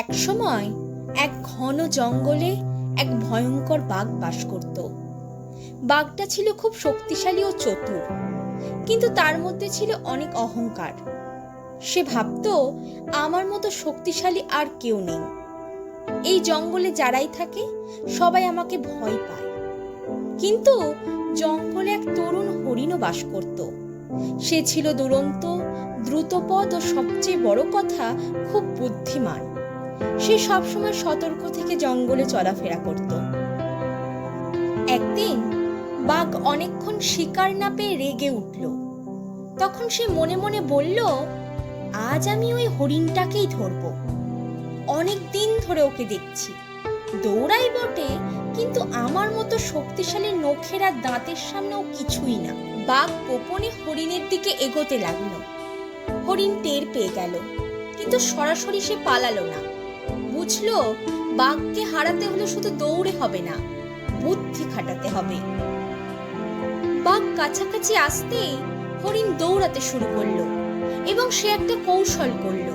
এক সময় এক ঘন জঙ্গলে এক ভয়ঙ্কর বাঘ বাস করত। বাঘটা ছিল খুব শক্তিশালী ও চতুর, কিন্তু তার মধ্যে ছিল অনেক অহংকার। সে ভাবতো, আমার মতো শক্তিশালী আর কেউ নেই। এই জঙ্গলে যারাই থাকে, সবাই আমাকে ভয় পায়। কিন্তু জঙ্গলে এক তরুণ হরিণও বাস করত। সে ছিল দুরন্ত, দ্রুতপদ ও সবচেয়ে বড় কথা, খুব বুদ্ধিমান। সে সবসময় সতর্ক থেকে জঙ্গলে চলাফেরা করত। একদিন বাঘ অনেকক্ষণ শিকার না পেয়ে রেগে উঠল। তখন সে মনে মনে বলল, আজ আমি ওই হরিণটাকেই ধরব। অনেক দিন ধরে ওকে দেখছি। দৌড়াই বটে, কিন্তু আমার মতো শক্তিশালী নখের আর দাঁতের সামনেও কিছুই না। বাঘ গোপনে হরিণের দিকে এগোতে লাগল। হরিণ টের পেয়ে গেল, কিন্তু সরাসরি সে পালালো না। বুঝলো, বাঘকে হারাতে হলে শুধু দৌড়ে হবে না, বুদ্ধি খাটাতে হবে। বাঘ কাছাকাছি আসতেই হরিণ দৌড়াতে শুরু করল এবং সে একটা কৌশল করল।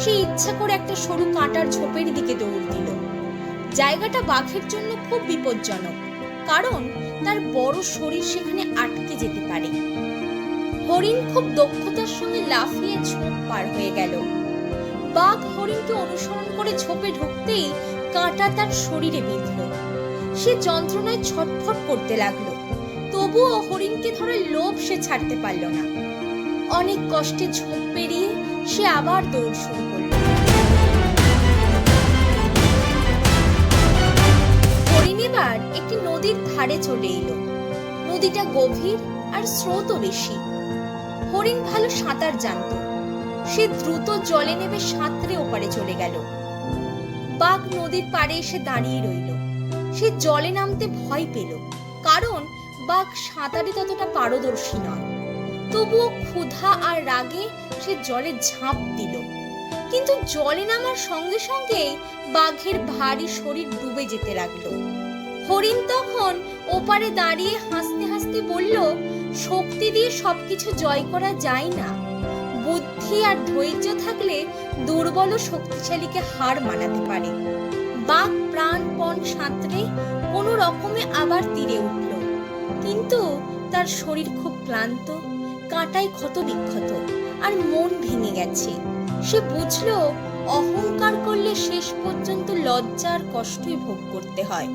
সে ইচ্ছা করে একটা সরু কাঁটার ঝোপের দিকে দৌড় দিল। জায়গাটা বাঘের জন্য খুব বিপজ্জনক, কারণ তার বড় শরীর সেখানে আটকে যেতে পারে। হরিণ খুব দক্ষতার সঙ্গে লাফিয়ে ঝোপ পার হয়ে গেল। বাঘ হরিণকে অনুসরণ করে ঝোপে ঢুকতেই কাঁটা তার শরীরে বিঁধল। সে যন্ত্রণায় ছটফট করতে লাগল। তবুও হরিণকে ধরার লোভ সে ছাড়তে পারল না। অনেক কষ্টে ঝোপ পেরিয়ে সে আবার দৌড় শুরু করল। হরিণ এবার একটি নদীর ধারে চলে এলো। নদীটা গভীর আর স্রোতও বেশি। হরিণ ভালো সাঁতার জানতো। সে দ্রুত জলে নেমে সাঁতরে ওপারে চলে গেল। বাঘ নদীর পাড়ে এসে দাঁড়িয়ে রইল। সে জলে নামতে ভয় পেল, কারণ বাঘ সাঁতারে ততটা পারদর্শী নয়। তবুও ক্ষুধা আর রাগে সে জলে ঝাঁপ দিল। কিন্তু জলে নামার সঙ্গে সঙ্গে বাঘের ভারী শরীর ডুবে যেতে লাগল। হরিণ তখন ওপারে দাঁড়িয়ে হাসতে হাসতে বলল, শক্তি দিয়ে সবকিছু জয় করা যায় না। বুদ্ধি আর ধৈর্য থাকলে দুর্বল ও শক্তিশালীকে হার মানাতে পারে। বাঘ প্রাণপণ সাঁতরে কোনো রকমে আবার তীরে উঠল। কিন্তু তার শরীর খুব ক্লান্ত, কাঁটায় ক্ষত বিক্ষত আর মন ভেঙে গেছে। সে বুঝলো অহংকার করলে শেষ পর্যন্ত লজ্জা আর কষ্টই ভোগ করতে হয়।